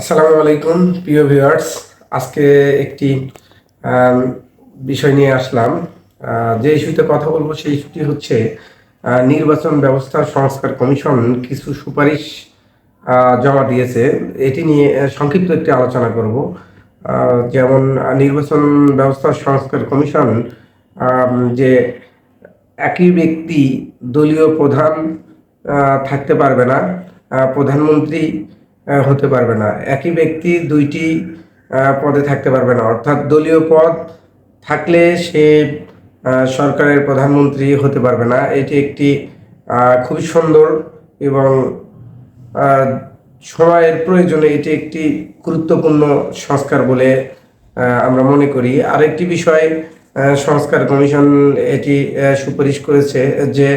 আসসালামু আলাইকুম, প্রিয় ভিউয়ার্স। আজকে একটি বিষয় নিয়ে আসলাম। যে ইস্যুতে কথা বলব সেই ইস্যুটি হচ্ছে নির্বাচন ব্যবস্থা সংস্কার কমিশন কিছু সুপারিশ জমা দিয়েছে। এটি নিয়ে সংক্ষিপ্ত একটি আলোচনা করব। যেমন, নির্বাচন ব্যবস্থা সংস্কার কমিশন যে একই ব্যক্তি দলীয় প্রধান থাকতে পারবে না। প্রধানমন্ত্রী হতে পারবে না। একই ব্যক্তি দুইটি পদে থাকতে পারবে না। অর্থাৎ দলীয় পদ থাকলে সে সরকারের প্রধানমন্ত্রী হতে পারবে না। এটি একটি খুবই সুন্দর এবং সময়ের প্রয়োজনে এটি একটি গুরুত্বপূর্ণ সংস্কার বলে আমরা মনে করি। আরেকটি বিষয় সংস্কার কমিশন এটি সুপারিশ করেছে যে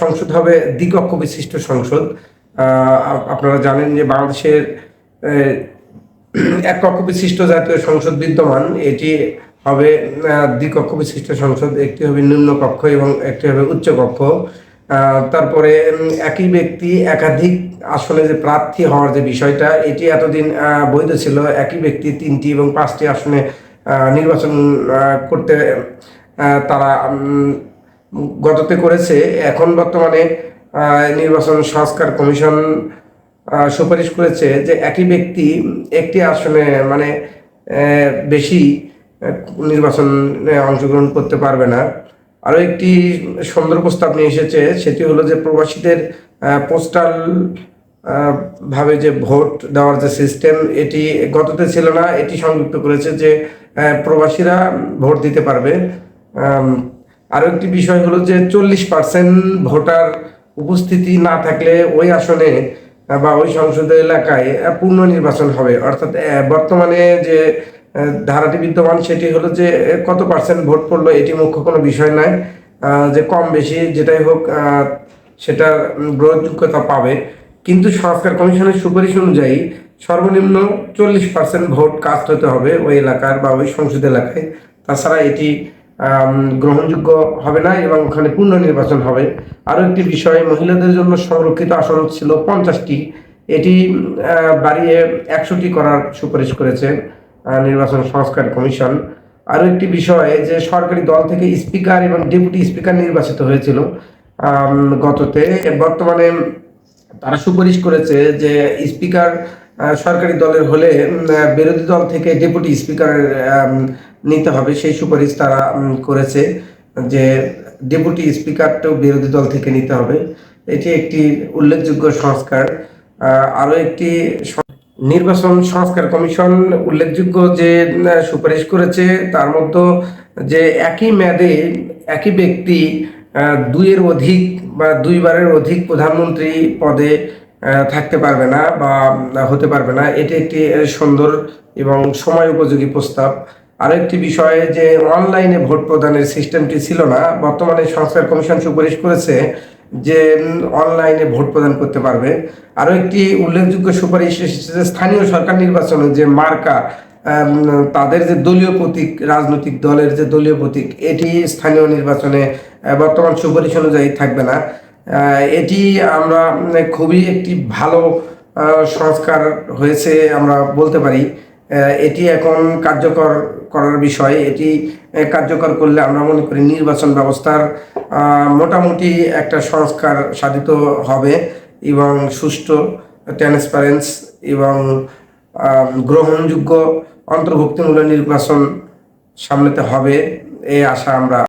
সংসদ হবে দ্বিকক্ষ বিশিষ্ট সংসদ। আপনারা জানেন যে বাংলাদেশের এক কক্ষ বিশিষ্ট জাতীয় সংসদ বিদ্যমান। এটি হবে দ্বিকক্ষ বিশিষ্ট সংসদ, একটি হবে নিম্ন কক্ষ এবং একটি হবে উচ্চ কক্ষ। তারপরে একই ব্যক্তি একাধিক আসনে যে প্রার্থী হওয়ার যে বিষয়টা, এটি এতদিন বৈধ ছিল। একই ব্যক্তি তিনটি এবং পাঁচটি আসনে নির্বাচন করতে তারা গততে করেছে। এখন বর্তমানে নির্বাচন সংস্কার কমিশন সুপারিশ করেছে যে একই ব্যক্তি একটি আসনে মানে বেশি নির্বাচনে অংশগ্রহণ করতে পারবে না। আরও একটি সুন্দর প্রস্তাব নিয়ে এসেছে, সেটি হলো যে প্রবাসীদের পোস্টাল ভাবে যে ভোট দেওয়ার যে সিস্টেম, এটি গততে ছিল না, এটি সংযুক্ত করেছে যে প্রবাসীরা ভোট দিতে পারবে। আরও একটি বিষয় হলো যে চল্লিশ পার্সেন্ট ভোটার উপস্থিতি না থাকলে ওই আসনে বা ওই সংসদীয় এলাকায় পূর্ণ নির্বাচন হবে। অর্থাৎ বর্তমানে যে ধারাটি বিদ্যমান সেটি হলো যে কত পার্সেন্ট ভোট পড়ল এটি মুখ্য কোনো বিষয় নয়। যে কম বেশি যেটাই হোক সেটা গ্রহণযোগ্যতা পাবে। কিন্তু সংস্কার কমিশনের সুপারিশ অনুযায়ী সর্বনিম্ন চল্লিশ পার্সেন্ট ভোট কাস্ট হতে হবে ওই এলাকার বা ওই সংসদ এলাকায়। তাছাড়া এটি গ্রহণযোগ্য হবে না এবং ওখানে পূর্ণ নির্বাচন হবে। আরও একটি বিষয় মহিলাদের জন্য সংরক্ষিত আসন ছিল পঞ্চাশটি। এটি বাড়িয়ে একশোটি করার সুপারিশ করেছে নির্বাচন সংস্কার কমিশন। আরও একটি বিষয় যে সরকারি দল থেকে স্পিকার এবং ডেপুটি স্পিকার নির্বাচিত হয়েছিল গততে। বর্তমানে তারা সুপারিশ করেছে যে স্পিকার সরকারি দলের হলে বিরোধী দল থেকে ডেপুটি স্পিকার আম, নিতে হবে। সেই সুপারিশ তারা করেছে যে ডেপুটি স্পিকারটাও বিরোধী দল থেকে নিতে হবে। এটি একটি উল্লেখযোগ্য সংস্কার। আরও একটি নির্বাচন সংস্কার কমিশন উল্লেখযোগ্য যে সুপারিশ করেছে, তার মধ্যে যে একই মেয়াদে একই ব্যক্তি দুইয়ের অধিক বা দুইবারের অধিক প্রধানমন্ত্রী পদে থাকতে পারবে না বা হতে পারবে না। এটি একটি সুন্দর এবং সময় উপযোগী প্রস্তাব। আরও একটি বিষয় যে অনলাইনে ভোট প্রদানের সিস্টেমটি ছিল না, বর্তমানে সংস্কার কমিশন সুপারিশ করেছে যে অনলাইনে ভোট প্রদান করতে পারবে। আরও একটি উল্লেখযোগ্য সুপারিশ এসেছে স্থানীয় সরকার নির্বাচনে যে মার্কা তাদের যে দলীয় প্রতীক, রাজনৈতিক দলের যে দলীয় প্রতীক, এটি স্থানীয় নির্বাচনে বর্তমান সুপারিশ অনুযায়ী থাকবে না। এটি আমরা খুবই একটি ভালো সংস্কার হয়েছে আমরা বলতে পারি। এটি এখন কার্যকর করার বিষয়। এটি কার্যকর করলে আমরা মনে করি নির্বাচন ব্যবস্থার মোটামুটি একটা সংস্কার সাধিত হবে এবং সুষ্ঠু ট্রান্সপারেন্স এবং গ্রহণযোগ্য অন্তর্ভুক্তিমূলক নির্বাচন সামলাতে হবে এই আশা আমরা